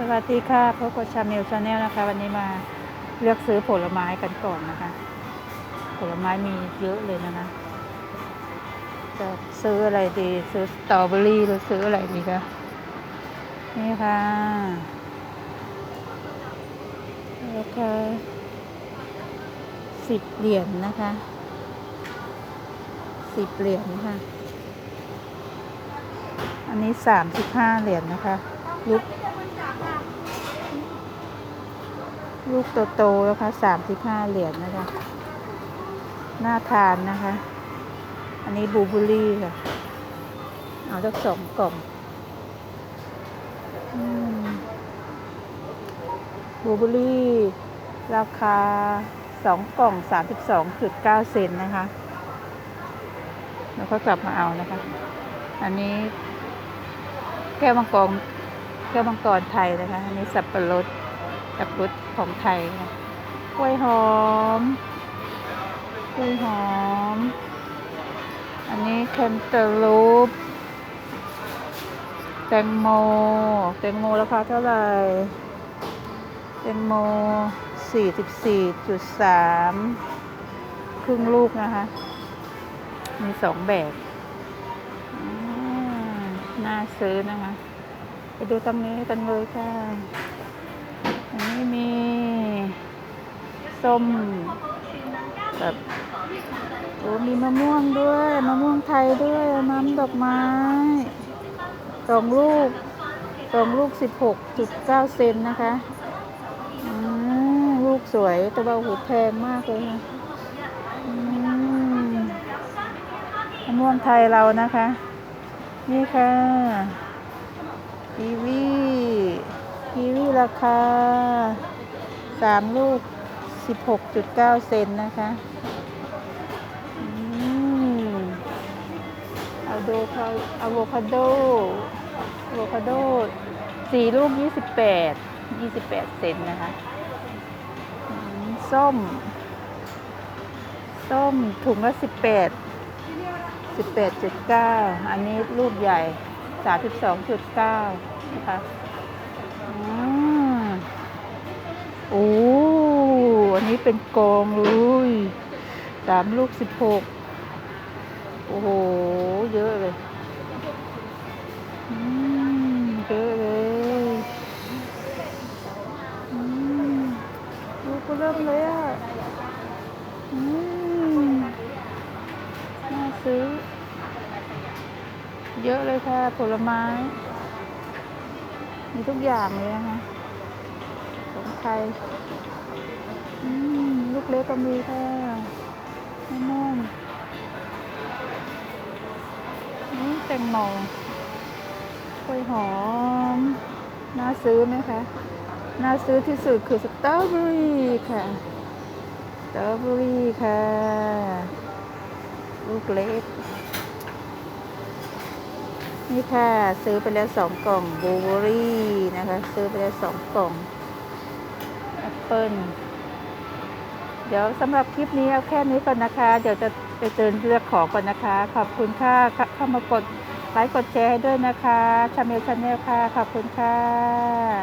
สวัสดีค่ะพบกับชาเมลชาแนลนะคะ วันนี้มาเลือกซื้อผลไม้กันก่อนนะคะ ผลไม้มีเยอะเลยนะคะ จะซื้ออะไรดี ซื้อสตรอเบอรี่หรือซื้ออะไรดีคะนี่ค่ะแล้วก็สิบเหรียญนะคะสิบเหรียญค่ะอันนี้สามสิบห้าเหรียญนะคะลูก ลูกโตๆนะคะสามสิบห้าเหรียญนะคะ น่าทานนะคะ อันนี้บูบอร์รี่ค่ะ เอาสักสองกล่องอบูบอร์รี่ ราคาสองกล่องสามสิบสองจุดเก้าเซนนะคะ แล้วก็กลับมาเอานะคะ อันนี้แก้วมังกรแก้วมังกรไทยนะคะ อันนี้สับปะรด สับปะรดของไทยค่ะกล้วยหอม กล้วยหอม อันนี้แคนเตอร์ลูป แตงโม แตงโมราคาเท่าไหร่ แตงโมสี่สิบสี่จุดสามครึ่งลูกนะคะ มีสองแบบน่าซื้อนะคะ ไปดูตรงนี้กันเลยค่ะ นนี้มีส้มแบบโอ้มีมะม่วงด้วยมะม่วงไทยด้วยน้ำดอกไม้สองลูกสองลูกสิบหกจุดเก้าเซนนะคะอืมลูกสวยแต่ว่าหูแพงมากเลยค่ะมะม่วงไทยเรานะคะ นี่ค่ะกีวีกีวี ราคาสามลูกสิบหกจุดเก้าเซนนะคะอืมอะโดคาอะโวคาโดอะโวคาโดสี่ลูกยี่สิบแปดยี่สิบแปดเซนนะคะ ส้ม ส้มถุงละสิบแปดสิบแปดจุดเก้าอันนี้ลูกใหญ่สามสิบสองจุดเก้านะคะ โอ้ อันนี้เป็นกองเลยสามลูกสิบหก โอ้โห เยอะเลยอืมเยอะเลยอืมลูกก็เริ่มเลยอะอืมน่าซื้อ เยอะเลยค่ะ ผลไม้ มีทุกอย่างเลยนะคะ ไทยลูกเล็กก็มีค่ะแม่ม่อนนี่แตงโมกล้วยหอม น่าซื้อไหมคะ น่าซื้อที่สุดคือสตรอเบอรี่ค่ะ สตรอเบอรี่ค่ะ ลูกเล็ก นี่ค่ะ ซื้อไปแล้วสองกล่องบลูเบอรี่นะคะ ซื้อไปแล้วสองกล่อง เปิลเดี๋ยวสำหรับคลิปนี้เอาแค่นี้ก่อนนะคะ เดี๋ยวจะไปเดินเลือกของก่อนนะคะ ขอบคุณค่ะเข้ามากดไลค์กดแชร์ให้ด้วยนะคะชาเมลชาแนลค่ะ ขอบคุณค่ะ